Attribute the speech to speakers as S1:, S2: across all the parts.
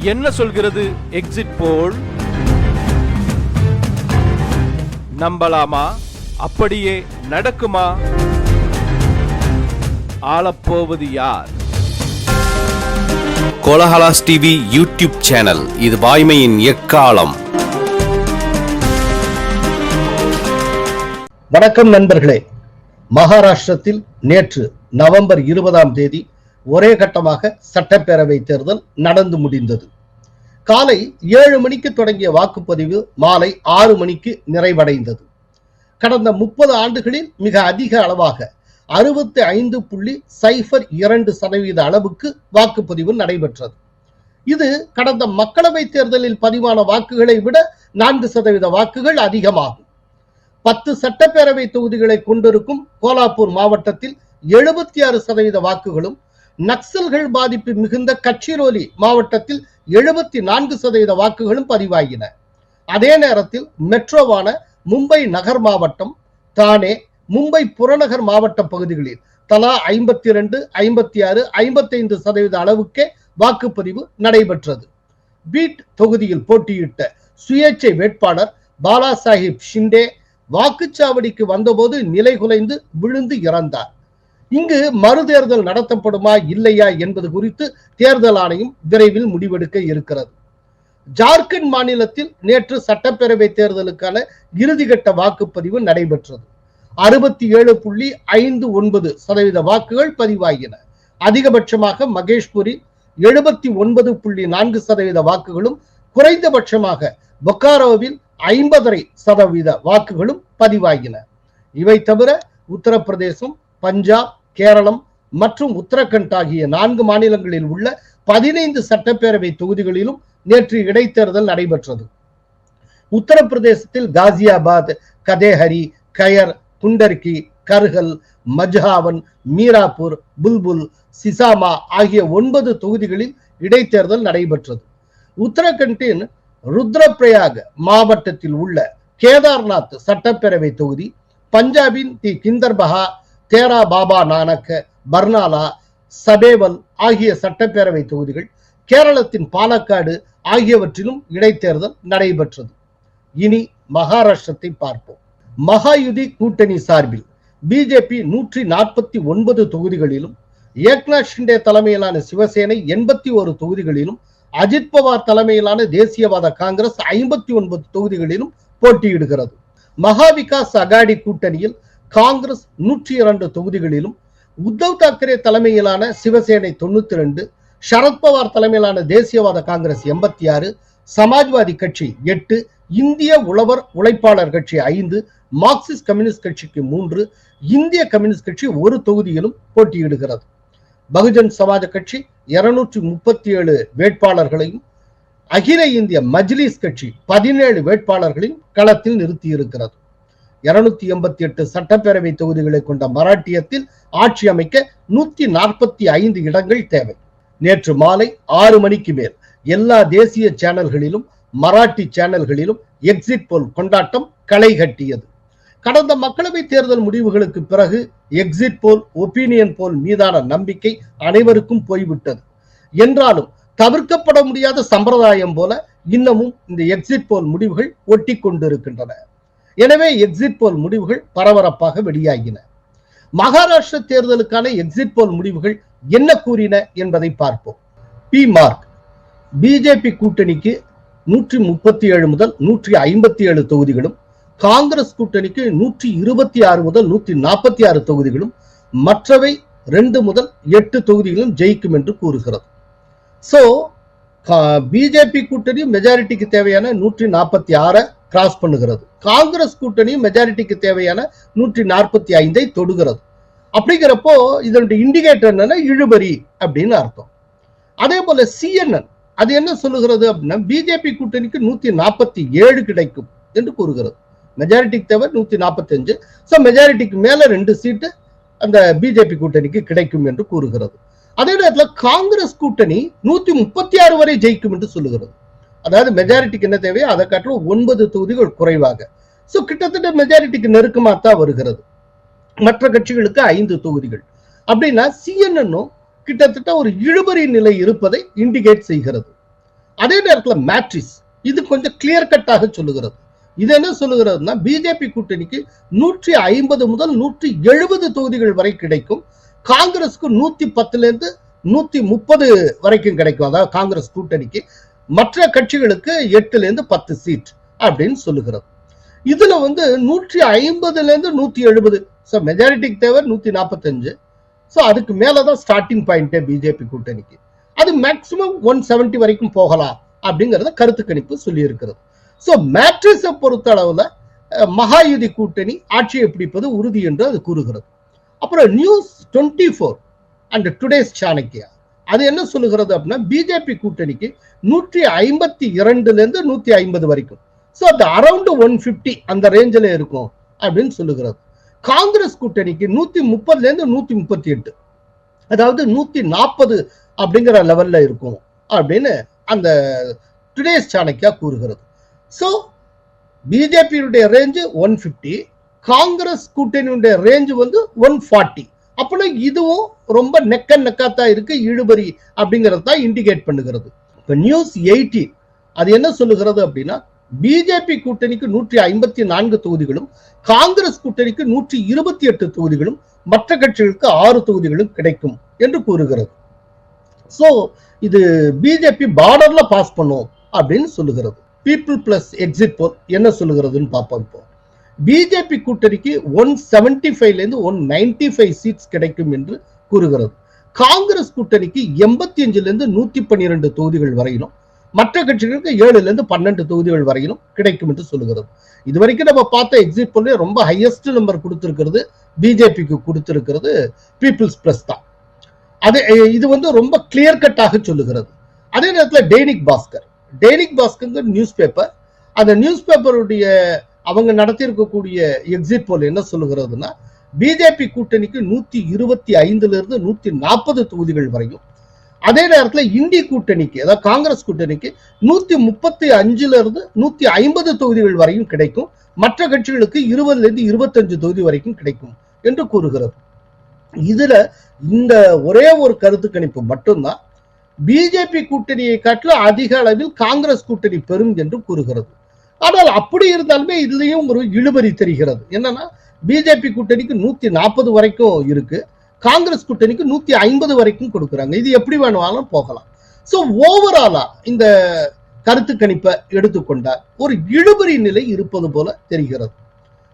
S1: என்ன சொல்கிறது? எக்ஸிட் போல் நம்பலாமா? அப்படியே நடக்குமா? ஆளப்போவது யார்?
S2: கோலஹலாஸ் டிவி யூடியூப் சேனல் இது வாய்மையின் எக்காலம்.
S3: வணக்கம் நண்பர்களே. மகாராஷ்டிரத்தில் நேற்று நவம்பர் இருபதாம் தேதி ஒரே கட்டமாக சட்டப்பேரவை தேர்தல் நடந்து முடிந்தது. காலை ஏழு மணிக்கு தொடங்கிய வாக்குப்பதிவு மாலை ஆறு மணிக்கு நிறைவடைந்தது. கடந்த முப்பது ஆண்டுகளில் மிக அதிக அளவாக அறுபத்தி ஐந்து புள்ளி சைபர் இரண்டு சதவீத அளவுக்கு வாக்குப்பதிவு நடைபெற்றது. இது கடந்த மக்களவை தேர்தலில் பதிவான வாக்குகளை விட நான்கு சதவீத வாக்குகள் அதிகமாகும். பத்து சட்டப்பேரவை தொகுதிகளை கொண்டிருக்கும் கோலாப்பூர் மாவட்டத்தில் எழுபத்தி ஆறு சதவீத வாக்குகளும் நக்சல்கள் பாதிப்பு மிகுந்த கச்சிரோலி மாவட்டத்தில் எழுபத்தி நான்கு சதவீத வாக்குகளும் பதிவாகின. அதே நேரத்தில் மெட்ரோவான மும்பை நகர் மாவட்டம் தானே மும்பை புறநகர் மாவட்ட பகுதிகளில் தலா ஐம்பத்தி ரெண்டு ஐம்பத்தி ஆறு ஐம்பத்தைந்து சதவீத அளவுக்கே வாக்குப்பதிவு நடைபெற்றது. பீட் தொகுதியில் போட்டியிட்ட சுயேட்சை வேட்பாளர் பாலா சாஹிப் ஷிண்டே வாக்குச்சாவடிக்கு வந்தபோது நிலை குலைந்து விழுந்து இறந்தார். இங்கு மறுதேர்தல் நடத்தப்படுமா இல்லையா என்பது குறித்து தேர்தல் ஆணையம் விரைவில் முடிவெடுக்க இருக்கிறது. ஜார்க்கண்ட் மாநிலத்தில் நேற்று சட்டப்பேரவை தேர்தலுக்கான இறுதிக்கட்ட வாக்குப்பதிவு நடைபெற்றது. அறுபத்தி ஏழு புள்ளி ஐந்து ஒன்பது சதவீத வாக்குகள் பதிவாகின. அதிகபட்சமாக மகேஷ்புரி எழுபத்தி ஒன்பது புள்ளி நான்கு சதவீத வாக்குகளும் குறைந்தபட்சமாக பொக்காரோவில் ஐம்பதரை சதவீத வாக்குகளும் பதிவாகின. இவை தவிர உத்தரப்பிரதேசம் பஞ்சாப் கேரளம் மற்றும் உத்தரகண்ட் ஆகிய நான்கு மாநிலங்களில் உள்ள பதினைந்து சட்டப்பேரவை தொகுதிகளிலும் நேற்று இடைத்தேர்தல் நடைபெற்றது. உத்தரப்பிரதேசத்தில் காசியாபாத் கதேஹரி கயர் குண்டர்கி கர்கல் மஜ்ஹாவன் மீராப்பூர் புல்புல் சிசாமா ஆகிய ஒன்பது தொகுதிகளில் இடைத்தேர்தல் நடைபெற்றது. உத்தரகண்டின் ருத்ரப்பிரயாக் மாவட்டத்தில் உள்ள கேதார்நாத் சட்டப்பேரவை தொகுதி பஞ்சாபின் தி கிந்தர்பஹா தேரா பாபா நானக்க பர்னாலா சபேவல் ஆகிய சட்டப்பேரவை தொகுதிகள் கேரளத்தின் பாலக்காடு ஆகியவற்றிலும் இடைத்தேர்தல் நடைபெற்றது. இனி மகாராஷ்டிரத்தை பார்ப்போம். மகாயுதி கூட்டணி சார்பில் பிஜேபி நூற்றி நாற்பத்தி ஒன்பது தொகுதிகளிலும் ஏக்நாத் ஷிண்டே தலைமையிலான சிவசேனை எண்பத்தி ஒரு தொகுதிகளிலும் அஜித் பவார் தலைமையிலான தேசியவாத காங்கிரஸ் ஐம்பத்தி ஒன்பது தொகுதிகளிலும் போட்டியிடுகிறது. மகா விகாஸ் அகாடி கூட்டணியில் காங்கிரஸ் நூற்றி இரண்டு தொகுதிகளிலும் உத்தவ் தாக்கரே தலைமையிலான சிவசேனை தொண்ணூத்தி ரெண்டு சரத்பவார் தலைமையிலான தேசியவாத காங்கிரஸ் எண்பத்தி ஆறு சமாஜ்வாதி கட்சி எட்டு இந்திய உழவர் உழைப்பாளர் கட்சி ஐந்து மார்க்சிஸ்ட் கம்யூனிஸ்ட் கட்சிக்கு மூன்று இந்திய கம்யூனிஸ்ட் கட்சி ஒரு தொகுதியிலும் போட்டியிடுகிறது. பகுஜன் சமாஜ கட்சி இருநூற்றி முப்பத்தி ஏழு வேட்பாளர்களையும் அகில இந்திய மஜ்லிஸ் கட்சி பதினேழு வேட்பாளர்களையும் களத்தில் நிறுத்தி இருக்கிறது இருநூத்தி எண்பத்தி எட்டு சட்டப்பேரவை தொகுதிகளை கொண்ட மராட்டியத்தில் ஆட்சி அமைக்க நூத்தி நாற்பத்தி ஐந்து இடங்கள் தேவை. நேற்று மாலை ஆறு மணிக்கு மேல் எல்லா தேசிய சேனல்களிலும் மராட்டி சேனல்களிலும் எக்ஸிட் போல் கொண்டாட்டம் களை கட்டியது. கடந்த மக்களவை தேர்தல் முடிவுகளுக்கு பிறகு எக்ஸிட் போல் ஒப்பீனியன் போல் மீதான நம்பிக்கை அனைவருக்கும் போய்விட்டது. என்றாலும் தவிர்க்கப்பட முடியாத சம்பிரதாயம் போல இன்னமும் இந்த எக்ஸிட் போல் முடிவுகள் ஒட்டி கொண்டிருக்கின்றன எனவே எக்ஸிட் போல் முடிவுகள் பரபரப்பாக வெளியாகின. மகாராஷ்டிர தேர்தலுக்கான எக்ஸிட் போல் முடிவுகள் என்ன கூறின என்பதை பார்ப்போம். பி மார்க் பிஜேபி கூட்டணிக்கு நூற்றி முப்பத்தி ஏழு முதல் நூற்றி ஐம்பத்தி ஏழு தொகுதிகளும் காங்கிரஸ் கூட்டணிக்கு நூற்றி இருபத்தி ஆறு முதல் நூற்றி நாற்பத்தி ஆறு தொகுதிகளும் மற்றவை ரெண்டு முதல் எட்டு தொகுதிகளும் ஜெயிக்கும் என்று கூறுகிறது. சோ பிஜேபி கூட்டணி மெஜாரிட்டிக்கு தேவையான நூற்றி நாற்பத்தி ஆறை கிராஸ் பண்ணுகிறது. காங்கிரஸ் கூட்டணி மெஜாரிட்டிக்கு தேவையான நூற்றி நாற்பத்தி ஐந்தை தொடுகிறது. அப்படிங்கிறப்போ இதனுடைய இண்டிகேட்டர் என்னன்னா இழுபறி அப்படின்னு அர்த்தம். அதே போல சிஎன்என் அது என்ன சொல்லுகிறது அப்படின்னா பிஜேபி கூட்டணிக்கு நூத்தி நாற்பத்தி ஏழு கிடைக்கும் என்று கூறுகிறது. மெஜாரிட்டிக்கு தேவை நூத்தி நாற்பத்தி அஞ்சு. ஸோ மெஜாரிட்டிக்கு மேல ரெண்டு சீட்டு அந்த பிஜேபி கூட்டணிக்கு கிடைக்கும் என்று கூறுகிறது. அதே நேரத்தில் காங்கிரஸ் கூட்டணி நூத்தி முப்பத்தி ஆறு வரை ஜெயிக்கும் என்று சொல்லுகிறது. அதாவது மெஜாரிட்டிக்கு என்ன தேவையோ அதை காட்டிலும் ஒன்பது தொகுதிகள் குறைவாக. ஸோ கிட்டத்தட்ட மெஜாரிட்டிக்கு நெருக்கமாக தான் வருகிறது. மற்ற கட்சிகளுக்கு ஐந்து தொகுதிகள். அப்படின்னா சிஎன்என்னும் கிட்டத்தட்ட ஒரு இழுபறி நிலை இருப்பதை இண்டிகேட் செய்கிறது. அதே நேரத்தில் மேட்ரிஸ் இது கொஞ்சம் கிளியர் கட்டாக சொல்லுகிறது. இது என்ன சொல்லுகிறதுனா பிஜேபி கூட்டணிக்கு நூற்றி ஐம்பது முதல் நூற்றி எழுபது தொகுதிகள் வரை கிடைக்கும். காங்கிரஸ்க்கு நூத்தி பத்துல இருந்து நூத்தி முப்பது வரைக்கும் கிடைக்கும். அதாவது காங்கிரஸ் கூட்டணிக்கு மற்ற கட்சிகளுக்கு எட்டுல இருந்து பத்து சீட் அப்படின்னு சொல்லுகிறது இதுல வந்து நூற்றி ஐம்பதுல இருந்து நூத்தி எழுபது. ஸோ மெஜாரிட்டிக்கு தேவை நூத்தி நாற்பத்தஞ்சு. ஸோ அதுக்கு மேலதான் ஸ்டார்டிங் பாயிண்டே பிஜேபி கூட்டணிக்கு. அது மேக்சிமம் ஒன் செவன்டி வரைக்கும் போகலாம் அப்படிங்கறத கருத்து கணிப்பு சொல்லி இருக்கிறது ஸோ மேட்ரிஸை பொறுத்த அளவுல மகாயுதி கூட்டணி ஆட்சியை பிடிப்பது உறுதி என்று அது கூறுகிறது. அப்புறம் news twenty four and today's Chanakya அது என்ன சொல்லுகிறது அப்படின்னா பிஜேபி கூட்டணிக்கு நூற்றி ஐம்பத்தி இரண்டுல இருந்து நூத்தி ஐம்பது வரைக்கும். ஸோ அது அரௌண்ட் ஒன் பிப்டி அந்த ரேஞ்சில் இருக்கும் அப்படின்னு சொல்லுகிறது. காங்கிரஸ் கூட்டணிக்கு நூத்தி முப்பதுல இருந்து நூத்தி முப்பத்தி எட்டு. அதாவது நூத்தி நாற்பது அப்படிங்கிற லெவல்ல இருக்கும் அப்படின்னு அந்த டுடேஸ் சாணக்கியா கூறுகிறது. ஸோ பிஜேபியுடைய ரேஞ்சு ஒன் பிப்டி காங்கிரஸ் கூட்டணியுடைய ரேஞ்சு வந்து ஒன் ஃபார்ட்டி அப்பனா இதுவும் ரொம்ப நெக்க நெக்காத்தான் இருக்கு இழுபறி அப்படிங்கறது தான் இண்டிகேட் பண்ணுகிறது. இப்போ நியூஸ் எயிட்டி அது என்ன சொல்லுகிறது அப்படின்னா பிஜேபி கூட்டணிக்கு நூற்றி ஐம்பத்தி நான்கு தொகுதிகளும் காங்கிரஸ் கூட்டணிக்கு நூற்றி இருபத்தி எட்டு தொகுதிகளும் மற்ற கட்சிகளுக்கு ஆறு தொகுதிகளும் கிடைக்கும் என்று கூறுகிறது. ஸோ இது பிஜேபி பார்டர்ல பாஸ் பண்ணும் அப்படின்னு சொல்லுகிறது. பீப்புள் பிளஸ் எக்ஸிட் போல் என்ன சொல்லுகிறதுன்னு பார்ப்போம் இப்போ. பிஜேபி கூட்டணிக்கு ஒன் செவன்டி ஃபைவ்ல இருந்து ஒன் நைன்டி ஃபைவ் சீட்ஸ் கிடைக்கும் என்று கூறுகிறது. காங்கிரஸ் கூட்டணிக்கு எண்பத்தி அஞ்சுல இருந்து நூத்தி பன்னிரெண்டு தொகுதிகள் வரையிலும் மற்ற கட்சிகளுக்கு ஏழுல இருந்து பன்னெண்டு தொகுதிகள் வரையிலும் கிடைக்கும் என்று சொல்லுகிறது. இது வரைக்கும் நம்ம பார்த்த எக்ஸிட் போல ரொம்ப ஹையஸ்ட் நம்பர் கொடுத்திருக்கிறது பிஜேபிக்கு கொடுத்திருக்கிறது பீப்புள்ஸ் பிளஸ் தான். அது இது வந்து ரொம்ப கிளியர் கட்டாக சொல்லுகிறது. அதே நேரத்துல டெய்னிக் பாஸ்கர் டெய்னிக் பாஸ்கர் நியூஸ் பேப்பர் அந்த நியூஸ் பேப்பருடைய அவங்க நடத்தியிருக்கக்கூடிய எக்ஸிட் போல் என்ன சொல்லுகிறதுனா பிஜேபி கூட்டணிக்கு நூத்தி இருபத்தி ஐந்துல இருந்து நூத்தி நாற்பது தொகுதிகள் வரையும். அதே நேரத்துல இந்தி கூட்டணிக்கு அதாவது காங்கிரஸ் கூட்டணிக்கு நூத்தி முப்பத்தி அஞ்சுல இருந்து நூத்தி ஐம்பது தொகுதிகள் வரையும் கிடைக்கும். மற்ற கட்சிகளுக்கு இருபதுல இருந்து இருபத்தஞ்சு தொகுதி வரைக்கும் கிடைக்கும் என்று கூறுகிறது. இதுல இந்த ஒரே ஒரு கருத்து கணிப்பு மட்டும்தான். பிஜேபி கூட்டணியை காட்டிலும் அதிக அளவில் காங்கிரஸ் கூட்டணி பெறும் என்று கூறுகிறது. ஆனால் அப்படி இருந்தாலுமே இதுலயும் ஒரு இழுபறி தெரிகிறது. என்னன்னா பிஜேபி கூட்டணிக்கு நூத்தி நாற்பது வரைக்கும் இருக்கு. காங்கிரஸ் கூட்டணிக்கு நூத்தி ஐம்பது வரைக்கும் கொடுக்குறாங்க. இது எப்படி வேணுமானாலும் போகலாம். சோ ஓவராலா இந்த கருத்து கணிப்பை எடுத்துக்கொண்டால் ஒரு இழுபறி நிலை இருப்பது போல தெரிகிறது.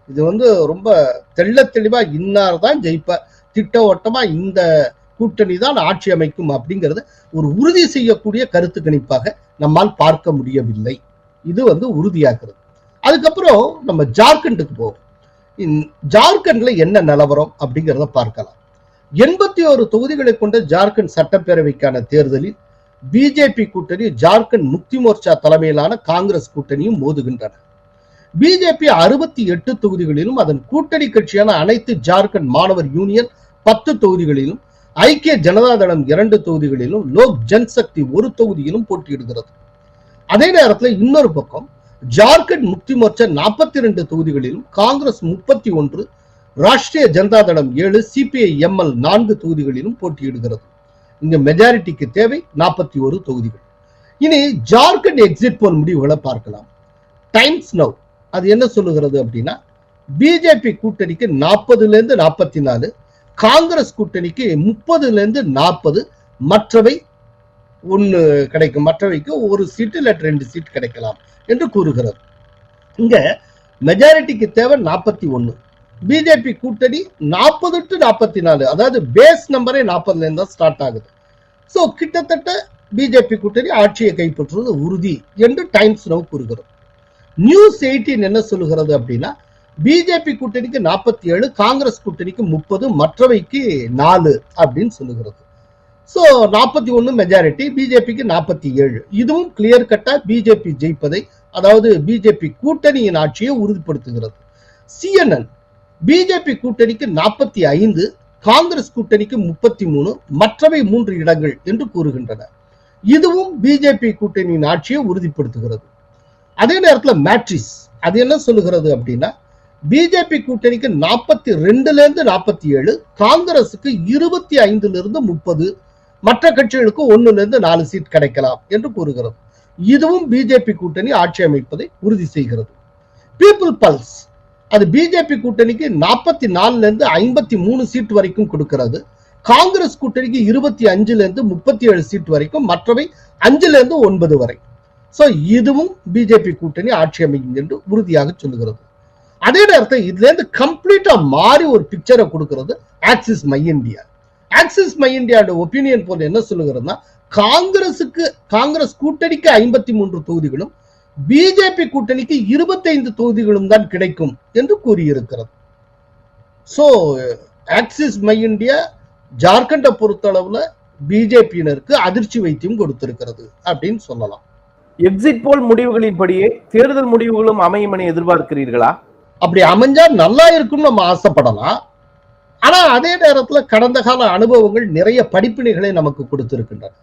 S3: இது வந்து ரொம்ப தெள்ள தெளிவா இன்னார் தான் ஜெயிப்ப திட்டவட்டமா இந்த கூட்டணி தான் ஆட்சி அமைக்கும் அப்படிங்கறத ஒரு உறுதி செய்யக்கூடிய கருத்து கணிப்பாக நம்மால் பார்க்க முடியவில்லை. இது வந்து உறுதியாக்குறது. அதுக்கப்புறம் நம்ம ஜார்க்கண்டுக்கு போவோம். ஜார்க்கண்ட்ல என்ன நிலவரம் அப்படிங்கிறத பார்க்கலாம். எண்பத்தி ஒரு தொகுதிகளை கொண்ட ஜார்க்கண்ட் சட்டப்பேரவைக்கான தேர்தலில் பிஜேபி கூட்டணி ஜார்க்கண்ட் முக்தி மோர்ச்சா தலைமையிலான காங்கிரஸ் கூட்டணியும் மோதுகின்றன. பிஜேபி அறுபத்தி எட்டு தொகுதிகளிலும் அதன் கூட்டணி கட்சியான அனைத்து ஜார்க்கண்ட் மாணவர் யூனியன் பத்து தொகுதிகளிலும் ஐக்கிய ஜனதா தளம் இரண்டு தொகுதிகளிலும் லோக் ஜன்சக்தி ஒரு தொகுதியிலும் போட்டியிடுகிறது. அதே நேரத்துல இன்னொரு பக்கம் ஜார்க்கண்ட் முக்தி மோர்ச்சா நாற்பத்தி ரெண்டு தொகுதிகளிலும் காங்கிரஸ் முப்பத்தி ஒன்று ராஷ்டிரிய ஜனதா தளம் ஏழு சிபிஐ எம்எல் நான்கு தொகுதிகளிலும் போட்டியிடுகிறது. இங்க மெஜாரிட்டிக்கு தேவை நாற்பத்தி ஒரு தொகுதிகள். இனி ஜார்க்கண்ட் எக்ஸிட் போல் முடிவுகளை பார்க்கலாம். டைம்ஸ் நவ் அது என்ன சொல்லுகிறது அப்படின்னா பிஜேபி கூட்டணிக்கு நாற்பதுல இருந்து நாற்பத்தி நாலு காங்கிரஸ் கூட்டணிக்கு முப்பதுல இருந்து நாற்பது மற்றவை ஒன்னு கிடைக்கும். மற்றவைக்கு ஒரு சீட்டு இல்லை ரெண்டு சீட் கிடைக்கலாம் என்று கூறுகிறது. இங்க மெஜாரிட்டிக்கு தேவை நாற்பத்தி ஒன்னு பிஜேபி கூட்டணி நாற்பது டு நாற்பத்தி நாலு. அதாவது பேஸ் நம்பரே நாற்பதுலேருந்து தான் ஸ்டார்ட் ஆகுது. ஸோ கிட்டத்தட்ட பிஜேபி கூட்டணி ஆட்சியை கைப்பற்றுவது உறுதி என்று டைம்ஸ் நவ் கூறுகிறது. நியூஸ் எயிட்டீன் என்ன சொல்லுகிறது அப்படின்னா பிஜேபி கூட்டணிக்கு நாற்பத்தி ஏழு காங்கிரஸ் கூட்டணிக்கு முப்பது மற்றவைக்கு நாலு அப்படின்னு சொல்லுகிறது. ஸோ நாற்பத்தி ஒன்று மெஜாரிட்டி பிஜேபிக்கு நாற்பத்தி ஏழு. இதுவும் கிளியர் கட்டாக பிஜேபி ஜெயிப்பதை அதாவது பிஜேபி கூட்டணியின் ஆட்சியை உறுதிப்படுத்துகிறது. சிஎன்என் பிஜேபி கூட்டணிக்கு நாற்பத்தி ஐந்து காங்கிரஸ் கூட்டணிக்கு முப்பத்தி மூணு மற்றவை மூன்று இடங்கள் என்று கூறுகின்றன. இதுவும் பிஜேபி கூட்டணியின் ஆட்சியை உறுதிப்படுத்துகிறது. அதே நேரத்தில் மேட்ரிஸ் அது என்ன சொல்லுகிறது அப்படின்னா பிஜேபி கூட்டணிக்கு நாற்பத்தி ரெண்டுல இருந்து நாற்பத்தி ஏழு காங்கிரஸுக்கு இருபத்தி ஐந்துல இருந்து முப்பது மற்ற கட்சிகளுக்கு ஒண்ணுல இருந்து நாலு சீட் கிடைக்கலாம் என்று கூறுகிறது. இதுவும் பிஜேபி கூட்டணி ஆட்சி அமைப்பதை உறுதி செய்கிறது. பீப்புள் பல்ஸ் அது பிஜேபி கூட்டணிக்கு நாற்பத்தி நாலுல இருந்து ஐம்பத்தி மூணு சீட் வரைக்கும் கொடுக்கிறது. காங்கிரஸ் கூட்டணிக்கு இருபத்தி அஞ்சுல இருந்து முப்பத்தி ஏழு சீட் வரைக்கும் மற்றவை அஞ்சுல இருந்து ஒன்பது வரை. சோ இதுவும் பிஜேபி கூட்டணி ஆட்சி அமைக்கும் என்று உறுதியாக சொல்லுகிறது. அதே நேரத்தில் இதுல இருந்து கம்ப்ளீட்டா மாறி ஒரு பிக்சரை கொடுக்கிறது Axis My India Axis My இந்தியாவோட ஒப்பீனியன் போல என்ன சொல்லுகிறதுனா காங்கிரசுக்கு காங்கிரஸ் கூட்டணிக்கு ஐம்பத்தி மூன்று தொகுதிகளும் பிஜேபி கூட்டணிக்கு இருபத்தைந்து தொகுதிகளும் தான் கிடைக்கும் என்று கூறியிருக்கிறது. சோ ஆக்சிஸ் மை இந்தியா ஜார்க்கண்டை பொறுத்தளவுல பிஜேபியினருக்கு அதிர்ச்சி வைத்தியம் கொடுத்திருக்கிறது அப்படின்னு சொல்லலாம்.
S1: எக்ஸிட் போல் முடிவுகளின்படியே தேர்தல் முடிவுகளும் அமையும் என எதிர்பார்க்கிறீர்களா?
S3: அப்படி அமைஞ்சா நல்லா இருக்கும்னு நம்ம ஆசைப்படலாம். ஆனா அதே நேரத்துல கடந்த கால அனுபவங்கள் நிறைய படிப்பினைகளை நமக்கு கொடுத்திருக்கின்றன.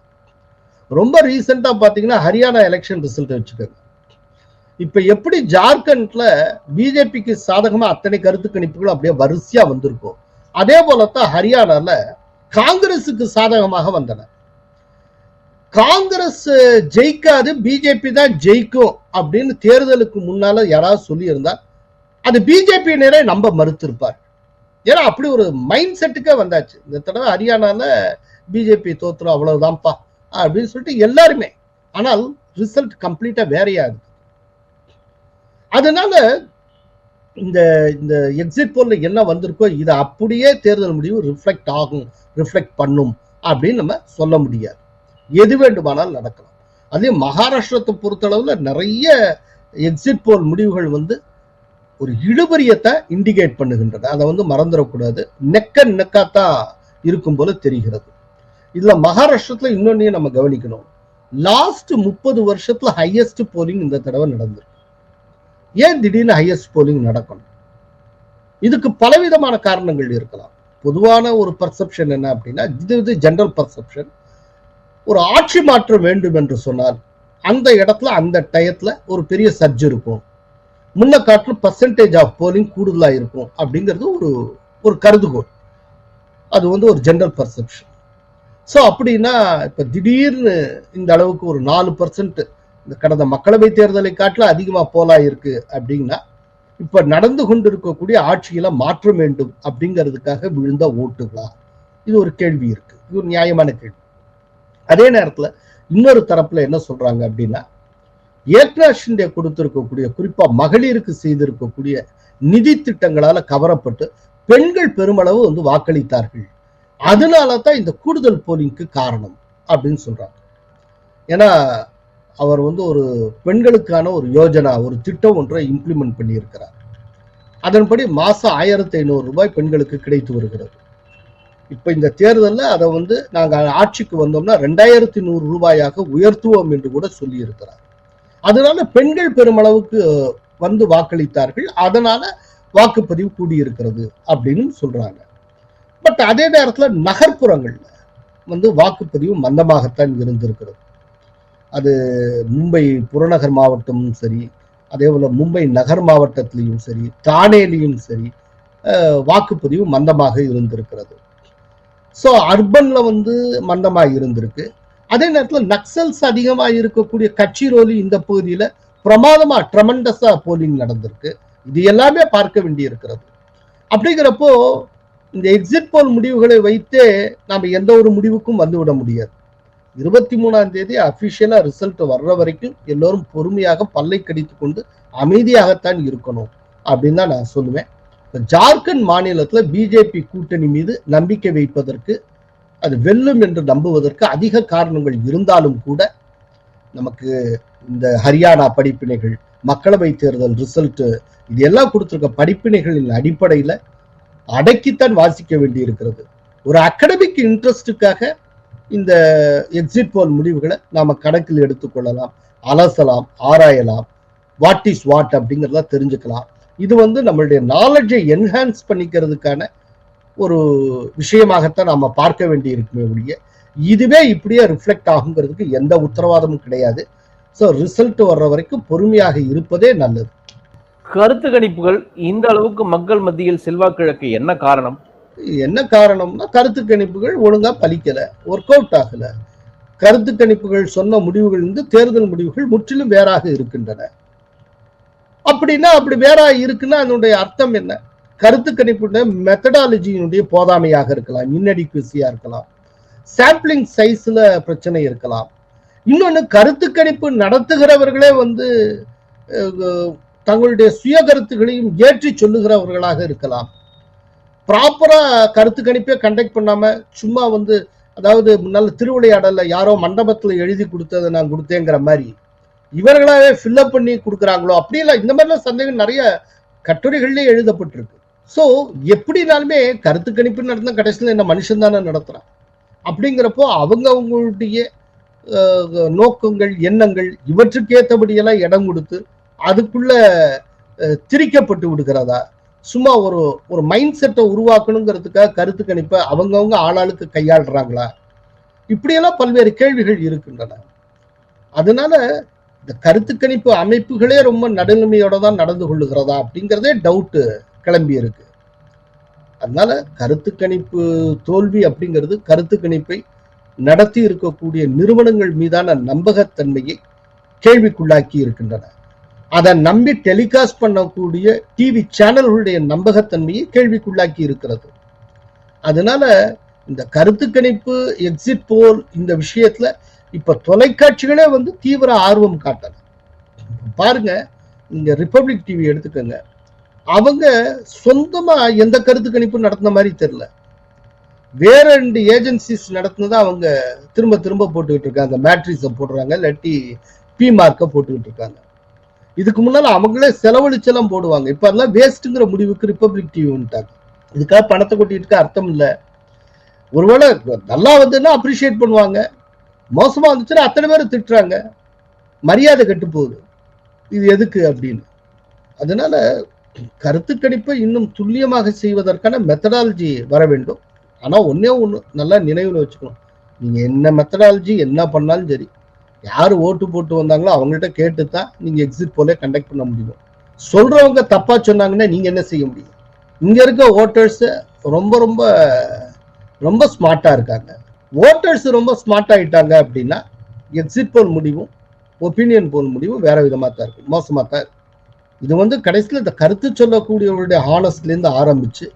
S3: ரொம்ப ரீசெண்டா பாத்தீங்கன்னா ஹரியானா எலெக்ஷன் ரிசல்ட் வச்சுக்கோங்க. இப்ப எப்படி ஜார்க்கண்ட்ல பிஜேபிக்கு சாதகமா அத்தனை கருத்து கணிப்புகள் அப்படியே வரிசையா வந்திருக்கும் அதே போலத்தான் ஹரியானால காங்கிரஸுக்கு சாதகமாக வந்தன. காங்கிரஸ் ஜெயிக்காது பிஜேபி தான் ஜெயிக்கும் அப்படின்னு தேர்தலுக்கு முன்னால யாராவது சொல்லியிருந்தா அது பிஜேபியினரே நம்ப மறுத்திருப்பார். ஏன்னா அப்படி ஒரு மைண்ட் செட்டுக்கே வந்தாச்சு. இந்த தடவை ஹரியானால பிஜேபி தோத்துரும் அவ்வளவுதான்ப்பா அப்படின்னு சொல்லிட்டு எல்லாருமே. ஆனால் ரிசல்ட் கம்ப்ளீட்டா வேறையா இருக்கு. அதனால இந்த இந்த எக்ஸிட் போல்ல என்ன வந்திருக்கோ இது அப்படியே தேர்தல் முடிவு ரிஃப்ளெக்ட் ஆகும் ரிஃப்ளெக்ட் பண்ணும் அப்படின்னு நம்ம சொல்ல முடியாது. எது வேண்டுமானாலும் நடக்கலாம். அதே மகாராஷ்டிரத்தை பொறுத்தளவுல நிறைய எக்ஸிட் போல் முடிவுகள் வந்து ஒரு இழுபறியத்தை இண்டிகேட் பண்ணுகின்றது. அதை வந்து மறந்துடக்கூடாது. நெக்க நெக்காத்தான் இருக்கும் போல தெரிகிறது. இதுல மகாராஷ்டிரத்துல இன்னொன்னையும் நம்ம கவனிக்கணும். லாஸ்ட் முப்பது வருஷத்துல ஹையஸ்ட் போலிங் இந்த தடவை நடந்திருக்கு. ஏன் திடீர்னு ஹையஸ்ட் போலிங் நடக்கணும்? இதுக்கு பலவிதமான காரணங்கள் இருக்கலாம். பொதுவான ஒரு பர்செப்ஷன் என்ன அப்படின்னா இது இது ஜெனரல் பர்செப்ஷன் ஒரு ஆட்சி மாற்றம் வேண்டும் என்று சொன்னால் அந்த இடத்துல அந்த டயத்துல ஒரு பெரிய சர்ஜ் இருக்கும். முன்ன காட்டிலும் பர்சன்டேஜ் ஆஃப் போலிங் கூடுதலா இருக்கும் அப்படிங்கிறது ஒரு ஒரு கருதுகோள். அது வந்து ஒரு ஜென்ரல் பர்செப்ஷன் ஸோ அப்படின்னா இப்ப திடீர்னு இந்த அளவுக்கு ஒரு நாலு பர்சன்ட் இந்த கடந்த மக்களவை தேர்தலை காட்டில் அதிகமா போலா இருக்கு அப்படின்னா இப்ப நடந்து கொண்டு இருக்கக்கூடிய ஆட்சியில மாற்றம் வேண்டும் அப்படிங்கிறதுக்காக விழுந்த ஓட்டுகளா? இது ஒரு கேள்வி இருக்கு. இது ஒரு நியாயமான கேள்வி. அதே நேரத்துல இன்னொரு தரப்புல என்ன சொல்றாங்க அப்படின்னா ஏக்நாத் கொடுத்திருக்கக்கூடிய குறிப்பா மகளிருக்கு செய்திருக்கக்கூடிய நிதி திட்டங்களால கவரப்பட்டு பெண்கள் பெருமளவு வந்து வாக்களித்தார்கள். அதனால தான் இந்த கூடுதல் போலிங்க்கு காரணம் அப்படின்னு சொல்றாங்க. ஏன்னா அவர் வந்து ஒரு பெண்களுக்கான ஒரு யோஜனா ஒரு திட்டம் ஒன்றை இம்ப்ளிமெண்ட் பண்ணியிருக்கிறார். அதன்படி மாசம் ஆயிரத்தி ஐநூறு ரூபாய் பெண்களுக்கு கிடைத்து வருகிறது. இப்ப இந்த தேர்தலில் அதை வந்து நாங்கள் ஆட்சிக்கு வந்தோம்னா ரெண்டாயிரத்தி நூறு ரூபாயாக உயர்த்துவோம் என்று கூட சொல்லியிருக்கிறார். அதனால பெண்கள் பெருமளவுக்கு வந்து வாக்களித்தார்கள். அதனால வாக்குப்பதிவு கூடியிருக்கிறது அப்படின்னு சொல்றாங்க. பட் அதே நேரத்துல நகர்ப்புறங்கள்ல வந்து வாக்குப்பதிவு மந்தமாகத்தான் இருந்திருக்கிறது. அது மும்பை புறநகர் மாவட்டமும் சரி அதே போல மும்பை நகர் மாவட்டத்திலையும் சரி தானேலையும் சரி வாக்குப்பதிவு மந்தமாக இருந்திருக்கிறது. ஸோ அர்பன்ல வந்து மந்தமாக இருந்திருக்கு. அதே நேரத்தில் நக்சல்ஸ் அதிகமாக இருக்கக்கூடிய கட்சிரோலி இந்த பகுதியில் பிரமாதமா ட்ரமண்டஸா போலிங் நடந்திருக்கு. இது எல்லாமே பார்க்க வேண்டி இருக்கிறது அப்படிங்கிறப்போ இந்த எக்ஸிட் போல் முடிவுகளை வைத்தே நாம் எந்த ஒரு முடிவுக்கும் வந்துவிட முடியாது. இருபத்தி மூணாம் தேதி அபிஷியலா ரிசல்ட் வர்ற வரைக்கும் எல்லோரும் பொறுமையாக பல்லை கடித்து கொண்டு அமைதியாகத்தான் இருக்கணும் அப்படின்னு தான் நான் சொல்லுவேன். இப்போ ஜார்க்கண்ட் மாநிலத்தில் பிஜேபி கூட்டணி மீது நம்பிக்கை வைப்பதற்கு அது வெல்லும் என்று நம்புவதற்கு அதிக காரணங்கள் இருந்தாலும் கூட நமக்கு இந்த ஹரியானா படிப்பினைகள் மக்களவை தேர்தல் ரிசல்ட்டு இது எல்லாம் கொடுத்துருக்க படிப்பினைகளின் அடிப்படையில் அடக்கித்தான் வாசிக்க வேண்டி இருக்கிறது ஒரு அகடமிக் இன்ட்ரெஸ்டுக்காக இந்த எக்ஸிட் போல் முடிவுகளை நாம் கணக்கில் எடுத்துக்கொள்ளலாம் அலசலாம் ஆராயலாம் வாட் இஸ் வாட் அப்படிங்கிறத தெரிஞ்சுக்கலாம். இது வந்து நம்மளுடைய நாலேஜை என்ஹான்ஸ் பண்ணிக்கிறதுக்கான ஒரு விஷயமாகத்தான் நாம பார்க்க வேண்டி இருக்குமே ஒழிய இதுவே இப்படியே ரிஃப்ளெக்ட் ஆகுங்கிறதுக்கு எந்த உத்தரவாதமும் கிடையாது. ஸோ ரிசல்ட் வர்ற வரைக்கும் பொறுமையாக இருப்பதே நல்லது.
S1: கருத்து கணிப்புகள் இந்த அளவுக்கு மக்கள் மத்தியில் செல்வாக்கிழக்க என்ன காரணம்?
S3: என்ன காரணம்னா கருத்து கணிப்புகள் ஒழுங்கா பலிக்கல ஒர்க் அவுட் ஆகல. கருத்து கணிப்புகள் சொன்ன முடிவுகள் வந்து தேர்தல் முடிவுகள் முற்றிலும் வேறாக இருக்கின்றன. அப்படின்னா அப்படி வேற இருக்குன்னா அதனுடைய அர்த்தம் என்ன? கருத்து கணிப்புடைய மெத்தடாலஜியினுடைய போதாமையாக இருக்கலாம். இன்னடிக்குவசியா இருக்கலாம். சாம்பிளிங் சைஸ்ல பிரச்சனை இருக்கலாம். இன்னொன்று கருத்து கணிப்பு நடத்துகிறவர்களே வந்து தங்களுடைய சுய கருத்துகளையும் ஏற்றி சொல்லுகிறவர்களாக இருக்கலாம். ப்ராப்பரா கருத்து கணிப்பே கண்டக்ட் பண்ணாம சும்மா வந்து அதாவது நல்ல திருவிளையாடல யாரோ மண்டபத்துல எழுதி கொடுத்ததை நான் கொடுத்தேங்கிற மாதிரி இவர்களாவே ஃபில்லப் பண்ணி கொடுக்குறாங்களோ அப்படியெல்லாம் இந்த மாதிரிலாம் சந்தேகம் நிறைய கட்டுரைகள்லேயே எழுதப்பட்டிருக்கு. ஸோ எப்படினாலுமே கருத்து கணிப்பு நடந்த கடைசியில் என்ன மனுஷன் தானே நடத்துகிறான் அப்படிங்கிறப்போ அவங்க அவங்களுடைய நோக்கங்கள் எண்ணங்கள் இவற்றுக்கேற்றபடியெல்லாம் இடம் கொடுத்து அதுக்குள்ள திரிக்கப்பட்டு விடுகிறதா? சும்மா ஒரு ஒரு மைண்ட் செட்டை உருவாக்கணுங்கிறதுக்காக கருத்து கணிப்பை அவங்கவுங்க ஆளாளுக்கு கையாளுறாங்களா? இப்படியெல்லாம் பல்வேறு கேள்விகள் இருக்கின்றன. அதனால இந்த கருத்து கணிப்பு அமைப்புகளே ரொம்ப நடுநிலைமையோட தான் நடந்து கொள்ளுகிறதா அப்படிங்கிறதே டவுட்டு கிளம்பி இருக்கு அதனால கருத்து கணிப்பு தோல்வி அப்படிங்கிறது கருத்து கணிப்பை நடத்தி இருக்கக்கூடிய நிறுவனங்கள் மீதான நம்பகத்தன்மையை கேள்விக்குள்ளாக்கி இருக்கின்றன. அதை நம்பி டெலிகாஸ்ட் பண்ணக்கூடிய டிவி சேனல்களுடைய நம்பகத்தன்மையை கேள்விக்குள்ளாக்கி இருக்கிறது. அதனால இந்த கருத்து கணிப்பு எக்ஸிட் போல் இந்த விஷயத்துல இப்ப தொலைக்காட்சிகளே வந்து தீவிர ஆர்வம் காட்டணும் பாருங்க நீங்க ரிப்பப்ளிக் டிவி எடுத்துக்கோங்க. அவங்க சொந்தமா எந்த கருத்து கணிப்பு நடத்தின மாதிரி தெரியல. வேற ரெண்டு ஏஜென்சிஸ் நடத்தினதா அவங்க திரும்ப திரும்ப போட்டுக்கிட்டு இருக்காங்க. மேட்ரிஸை போடுறாங்க இல்லாட்டி பி மார்க்கை போட்டுக்கிட்டு இருக்காங்க. இதுக்கு முன்னால அவங்களே செலவழிச்செல்லாம் போடுவாங்க. இப்ப அதெல்லாம் வேஸ்ட்டுங்கிற முடிவுக்கு ரிப்பப்ளிக் டிவி வந்துட்டாங்க. இதுக்காக பணத்தை கொட்டிட்டு அர்த்தம் இல்லை. ஒருவேளை நல்லா வந்துன்னா அப்ரிஷியேட் பண்ணுவாங்க. மோசமா வந்துச்சுன்னா அத்தனை பேர் திட்டுறாங்க. மரியாதை கெட்டு போகுது. இது எதுக்கு அப்படின்னு. அதனால கருத்து கணிப்பை இன்னும் துல்லியமாக செய்வதற்கான மெத்தடாலஜி வர வேண்டும். ஆனால் ஒன்றே ஒன்று நல்லா நினைவில் வச்சுக்கணும். நீங்கள் என்ன மெத்தடாலஜி என்ன பண்ணாலும் சரி யார் ஓட்டு போட்டு வந்தாங்களோ அவங்கள்ட்ட கேட்டு தான் நீங்கள் எக்ஸிட் போல கண்டக்ட் பண்ண முடியும். சொல்கிறவங்க தப்பாக சொன்னாங்கன்னா நீங்கள் என்ன செய்ய முடியும்? இங்கே இருக்க ஓட்டர்ஸு ரொம்ப ரொம்ப ரொம்ப ஸ்மார்ட்டாக இருக்காங்க. ஓட்டர்ஸ் ரொம்ப ஸ்மார்ட் ஆகிட்டாங்க அப்படின்னா எக்ஸிட் போல் முடிவும் ஒப்பீனியன் போல் முடிவும் வேறு விதமாக தான் இருக்கும். மோசமாக தான் இருக்கும். இது வந்து கடைசியில் இந்த கருத்து சொல்லக்கூடியவருடைய ஹானஸ்ட்லேருந்து ஆரம்பித்து ஆரம்பிச்சு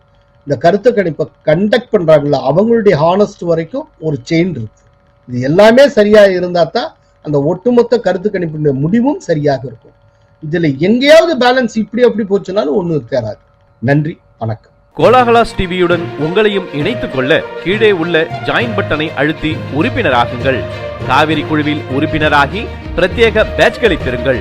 S3: இந்த கருத்து கணிப்பை கண்டக்ட் பண்ணுறாங்களா அவங்களுடைய ஹானஸ்ட் வரைக்கும் ஒரு செயின் இருக்கு. இது எல்லாமே சரியாக இருந்தால் தான் அந்த ஒட்டுமொத்த கருத்து கணிப்பினுடைய முடிவும் சரியாக இருக்கும். இதில் எங்கேயாவது பேலன்ஸ் இப்படி அப்படி போச்சுனாலும் ஒன்றும் தேராது நன்றி வணக்கம்.
S4: கோலாகலாஸ் டிவியுடன் உங்களையும் இணைத்துக் கொள்ள கீழே உள்ள ஜாயின் பட்டனை அழுத்தி உறுப்பினராகுங்கள். காவிரி குழுவில் உறுப்பினராகி பிரத்யேக பேட்ச்களை பெறுங்கள்.